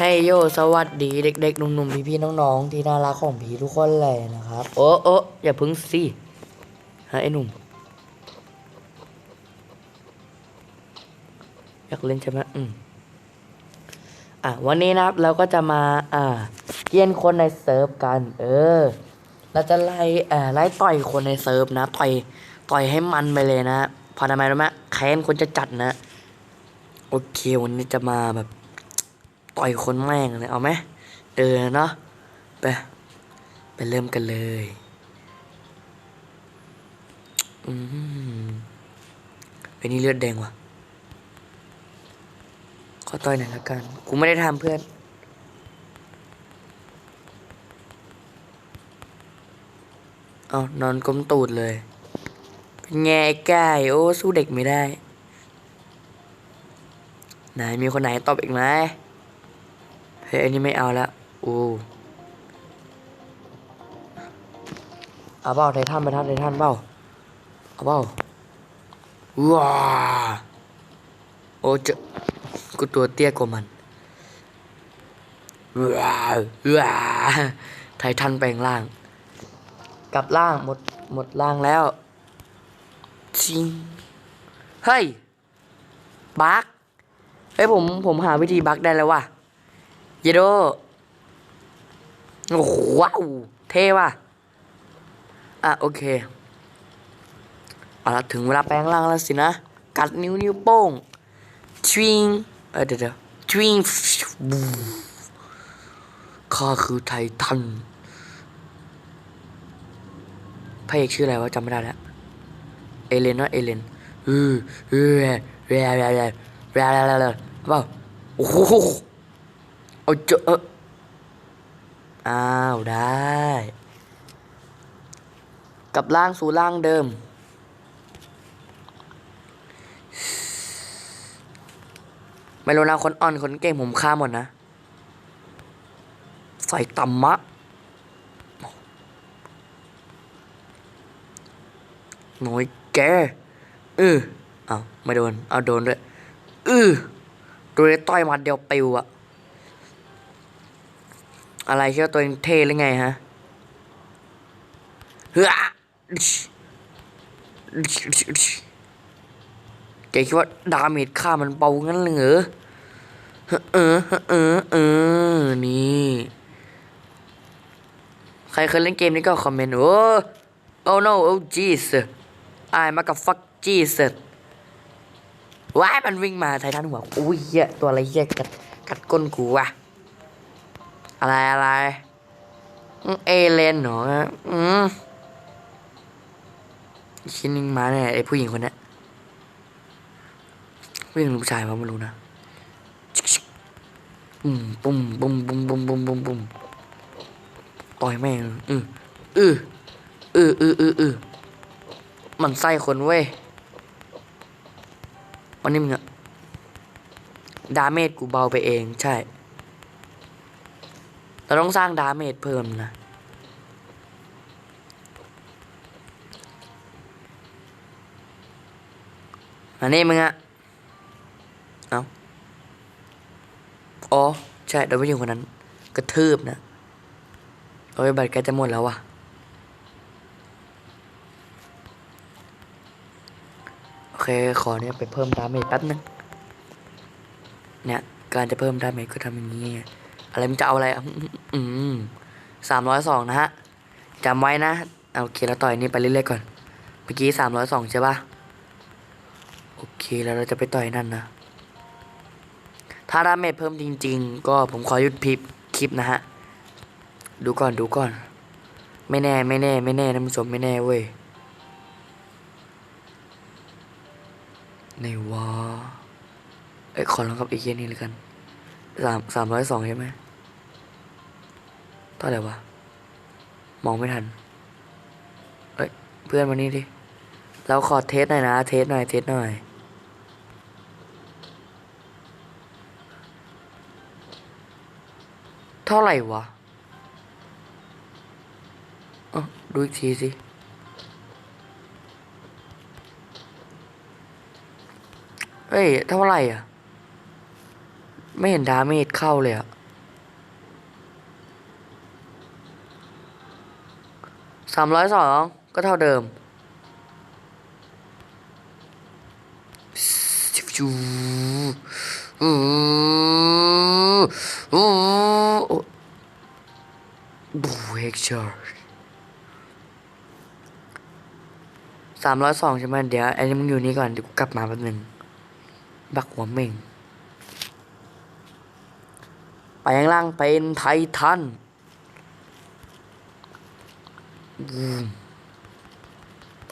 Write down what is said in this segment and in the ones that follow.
เฮ้โยสวัสดีเด็กๆหนุ่มๆพี่ๆน้องๆที่น่ารักของพี่ทุกคนเลยนะครับ โอ้โอ้อย่าพึ่งสิฮะไอ้หนุ่มอยากเล่นใช่ไหมอืมอะวันนี้นะครับเราก็จะมาอ่าเกียนคนในเซิร์ฟกัน เออ เราจะไล่อ่อไล่ต่อยคนในเซิร์ฟนะต่อยต่อยให้มันไปเลยนะเพอทำไมรู้ไหมแค้นคนจะจัดนะ โอเควันนี้จะมาแบบ ต่อยคนแม่งเลยเอาไหมเออเนาะไปไปเริ่มกันเลยอืมไอ้นี่เลือดแดงว่ะขอต่อยหน่อยละกันกูไม่ได้ทำเพื่อนเอานอนก้มตูดเลยเป็นไงไอ้ไก่โอ้สู้เด็กไม่ได้ไหนมีคนไหนตอบอีกไหม เฮ้ยอันนี้ไม่เอาละโอ้เอาเปล่าไททันไปทันไททันเปล่าเอาเปล่าว้าโอ้เจากูตัวเตี้ยกว่ามันว้าวว้าไททันแปลงร่าง กลับล่างหมดหมดล่างแล้วชิงเฮ้ยบักเฮ้ยผมผมหาวิธีบักได้แล้วว่ะ เยโดโอ้โหว้าวเท่ว่ะ อะ โอเค เอาละถึงเวลาแปลงร่างแล้วสินะ กัดนิ้วนิ้วโป้งชวิงเออเดี๋ยวเดี๋ยวชวิงข้าคือไททันพระเอกชื่ออะไรวะจำไม่ได้แล้ว เอเลนเนาะเอเลนเออเออเรเรเรเรเรเรเรเปล่าโอ้โห เอาเจอเออ้าวได้กลับล่างสู่ล่างเดิม ไม่รู้นะคนอ่อนคนเก่งผมฆ่าหมดนะ ใส่ต่ำมะหน่อยแกเออเอาไม่โดน เอาโดนด้วยเออตัวนี้ต่อยมัดเดียวปิวอะ อะไรเชื่อตัวเองเท่หรือไงฮะเฮ้อแกคิดว่าดาเมจค่ามันเบางั้นเลยเหรอเออเออเออนี่ ใครเคยเล่นเกมนี้ก็คอมเมนต์โอ้ oh no oh jeez ไอ้มากับ fuck Jesus ว้ายมันวิ่งมาไททันหัวอุ้ยเหี้ยตัวอะไรเหี้ยกัดกัดก้นกูว่ะ อะไรอะไรเอเลนเหรออืมชิ้นนึงมาเนี่ยไอผู้หญิงคนนี้ผู้หญิงหรือผู้ชายวะไม่รู้นะปุ่มปุ่มปุ่มปุ่มปุ่มปุ่มปุ่มปุ่มต่อยแม่งอืออืออืออืออืออือมันไส้คนเว้ยวันนี้มึงอะดาเมจกูเบาไปเองใช่ เราต้องสร้างดาเมจเพิ่มนะ อันนี้มึงอะเอาอ๋อ ใช่เราไม่อยู่คนนั้น กระทืบนะ โอ้ยบัตรแกจะหมดแล้วว่ะโอเค ขอเนี่ยไปเพิ่มดาเมจแป๊บนึง เนี่ย การจะเพิ่มดาเมจก็ทำอย่างนี้ อะไรมันจะเอาอะไร อืมสามร้อยสองนะฮะจำไว้นะเอาโอเคเราต่อยนี่ไปเรื่อยๆก่อน เมื่อกี้สามร้อยสองใช่ปะโอเคแล้วเราจะไปต่อยนั่นนะ ถ้าดาเมจเพิ่มจริง ๆ ก็ผมขอหยุดพิบคลิปนะฮะ ดูก่อนดูก่อน ไม่แน่ไม่แน่ไม่แน่ท่านผู้ชมไม่แน่เว้ยในวะเอ้ยขอลองกับอีกเยนี่เลยกันสามสามร้อยสองใช่ไหม เท่าไหร่วะ มองไม่ทัน เอ้ย เพื่อนมานี่ดิ เราขอเทสหน่อยนะ เทสหน่อย เทสหน่อย เท่าไหร่วะเอ้าดูอีกทีสิเฮ้ย เท่าไหร่อะ ไม่เห็นดาเมจเข้าเลยอะามร้อยสองก็เท่าเดิมจูอู้อู้บูเฮกชาร์สามร้อยสองใช่ไหมเดี๋ยวไอ้นี่มึงอยู่นี่ก่อนเดี๋ยวกูกลับมาแป๊บนึง บักหัวเม่ง ไปข้างล่างเป็นไททัน วูม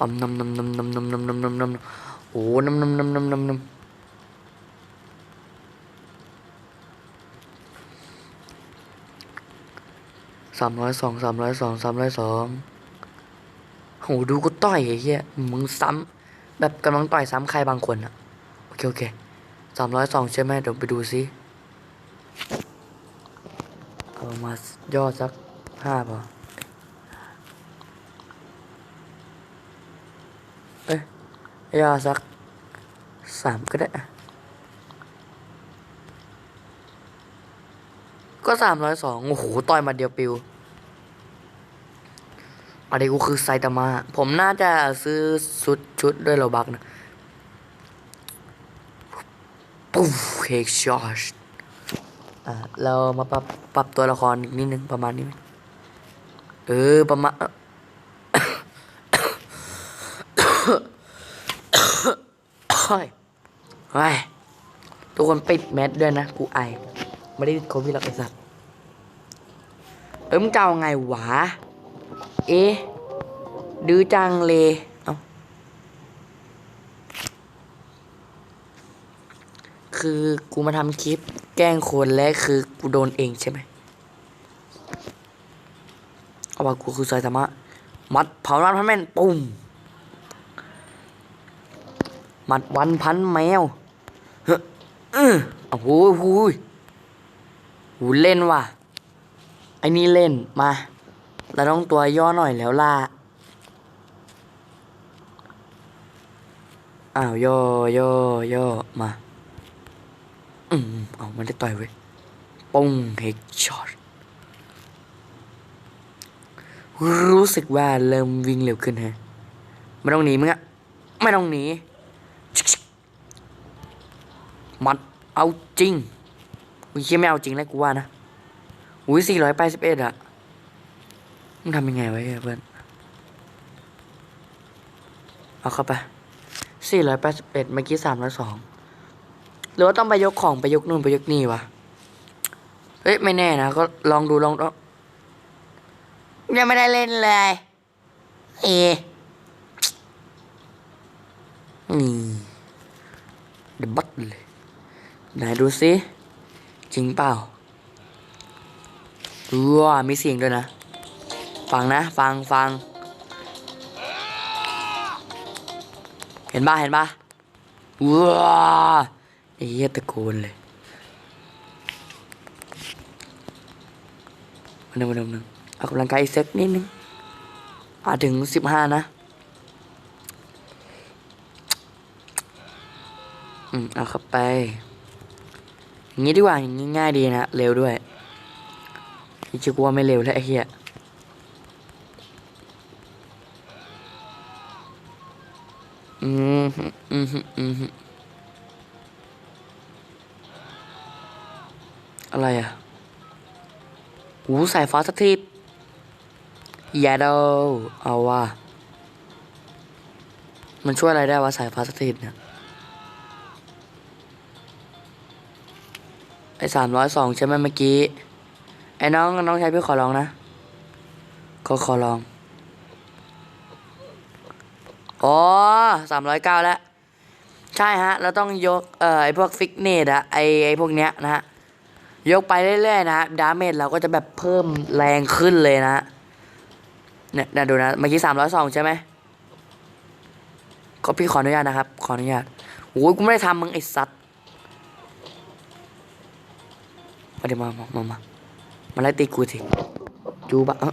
นัมนำนำนำนำนำนำนำนำนำโอ้นำนำนำนำนำนำสามร้อยสองสามร้อยสองสามร้อยสองโหดูกูต่อยไอ้เหี้ยมึงซ้ำแบบกำลังต่อยซ้ำใครบางคนอะโอเคโอเคสามร้อยสองใช่ไหมเดี๋ยวไปดูซิเอามาย่อสักห้าพอ เอ้ยย่อสักสามก็ได้อะก็สามร้อยสองโอ้โห ต่อยมาเดียวปิวอันนี้กูคือไซตามะผมน่าจะซื้อชุดชุดด้วยโลบักนะปุ๊บเฮกชอชอะเรามาปรับปรับตัวละครอีกนิดนึงประมาณนี้ไหมเออ ประมาณ เฮ้ยเฮ้ยทุกคนปิดแมสด้วยนะ กูไอ ไม่ได้ติดโควิดหรอกไอ้สัตว์เอ้มึงจะเอาไงหวะ เอ๊ะดื้อจังเลย เอาคือกูมาทำคลิปแกล้งคนและคือกูโดนเองใช่ไหมเอาว่ากูคือไซตามะมัดเผาร้านพันแม่นปุ่ม มัดวันพันแมวเฮ้ออื้โอ้โหโหูยหูเล่นว่ะไอ้นี่เล่นมาเราต้องตัวย่อหน่อยแล้วล่ะอ้าวย่อย่อย่อมาอืมเอามันได้ต่อยเว้ยปุ้งเฮกช็อตรู้สึกว่าเริ่มวิ่งเร็วขึ้นฮะไม่ต้องหนีมึงอะไม่ต้องหนี มัดเอาจริงอุ้ยเชี่ยไม่เอาจริงแล้วกูว่านะอุ้ยสี่ร้อยแปดสิบเอ็ดอะมึงทำยังไงไว้เพื่อน เอาเข้าไปสี่ร้อยแปดสิบเอ็ดเมื่อกี้สามร้อยสองหรือว่าต้องไปยกของไปยกนู่นไปยกนี่วะ เฮ้ย ไม่แน่นะ ก็ลองดูลองลองยังไม่ได้เล่นเลย เอนี่เดบัตเลย ไหนดูสิจริงเปล่าว้ามีเสียงด้วยนะ ฟังนะ ฟังฟัง เห็นป่ะเห็นป่ะว้าไอ้เหี้ยตะโกนเลยวันหนึ่งวันหนึ่งวันหนึ่งออกกำลังกายอีกสักนิดนึงอาถึงสิบห้านะ อืม เอาเข้าไป งี้ดีกว่าอย่างนี้ง่ายดีนะ เร็วด้วยที่จะกลัวไม่เร็วแล้วไอ้เหี้ยอืมอืมอืมอะไรอะหูสายฟ้าสถิตยาโดเอาว่า มันช่วยอะไรได้วะสายฟ้าสถิตเนี่ย ไอ้สามร้อยสองใช่ไหมเมื่อกี้ ไอ้น้องน้องชายพี่ขอลองนะขอขอลองอ๋อสามร้อยเก้าแล้วใช่ฮะ เราต้องยก เอ่อ ไอพวกฟิกเนตอะไอไอพวกเนี้ยนะฮะ ยกไปเรื่อยๆนะดาเมจเราก็จะแบบเพิ่มแรงขึ้นเลยนะเนี่ยนะดูนะ เมื่อกี้สามร้อยสองใช่ไหมก็พี่ขออนุญาตนะครับ ขออนุญาตโอ้ยกูไม่ได้ทำมึงไอ้สัตว์มา เดี๋ยวมามามามามาไล่ตีกูสิจูบะเอ้อ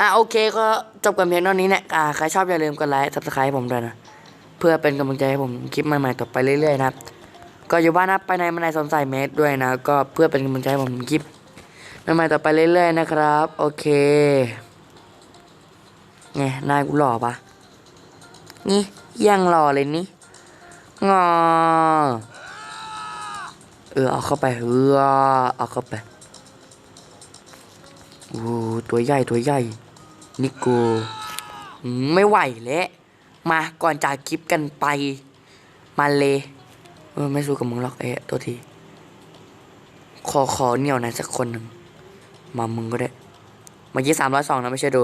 อะโอเคก็จบกันเพียงเท่านี้เนี่ยอ่าใครชอบอย่าลืมกดไลค์ subscribe ให้ผมด้วยนะ เพื่อเป็นกำลังใจให้ผมคลิปใหม่ๆต่อไปเรื่อยๆนะครับ ก็อยู่บ้านนะไปไหนมาไหนสมใส่เมสด้วยนะ ก็เพื่อเป็นกำลังใจให้ผมคลิปใหม่ๆต่อไปเรื่อยๆนะครับ โอเคไงน้ากูหล่อปะนี่ยังหล่อเลยนี่งอ เออเอาเข้าไปเออเอาเข้าไปโอ้ตัวใหญ่ตัวใหญ่นี่กูอืมไม่ไหวแล้วมาก่อนจากคลิปกันไป มาเลยเออไม่สู้กับมึงหรอกเอ๊ะตัวที ขอขอเหนียวนอยสักคนหนึ่งมามึงก็ได้เมื่อกี้สามร้อยสองนะไม่ใช่ดู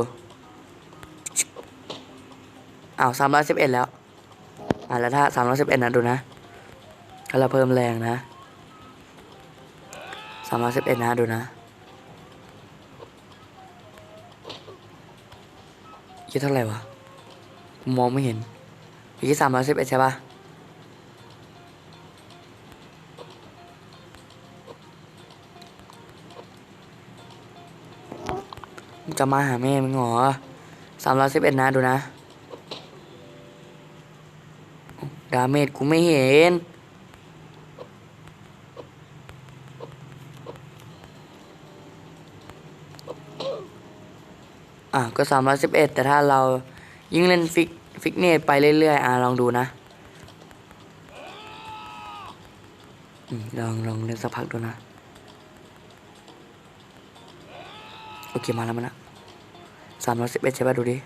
อ้าวสามร้อยสิบเอ็ดแล้วอ่าแล้วถ้าสามร้อยสิบเอ็ดนะดูนะถ้าเราเพิ่มแรงนะามร้อยสิบเอ็ดนะดูนะยี่เท่าไหร่วะมองไม่เห็นเมื่สามร้อยสิบเอ็ดใช่ปะจะมาหาแม่มึงเหรอสามร้อยสิบเอ็ดนะดูนะ ดาเมจกูไม่เห็น ก็สามร้อยสิบเอ็ดแต่ถ้าเรายิ่งเล่นฟิกฟิกเนตไปเรื่อยๆ อะลองดูนะลองลองเล่นสักพักดูนะ โอเค มาแล้วมาแล้วสามร้อยสิบเอ็ดใช่ป่ะ ดูดิ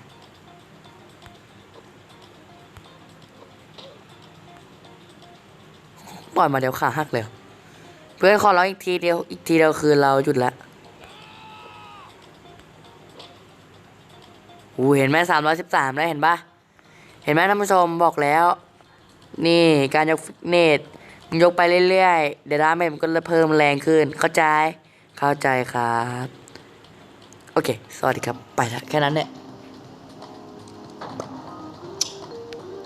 ปล่อยมาเดี๋ยวขาหักเลย เพื่อนขอร้องอีกทีเดียว อีกทีเดียวคือเราหยุดละ อูเห็นไหมสามร้อยสิบสามแล้วเห็นปะเห็นไหมท่านผู้ชมบอกแล้ว นี่การยกฟิตเนสยกไปเรื่อยๆ เดี๋ยวดาเมจมันก็เพิ่มแรงขึ้น เข้าใจ เข้าใจครับ โอเค สวัสดีครับ ไปละแค่นั้นเนี่ย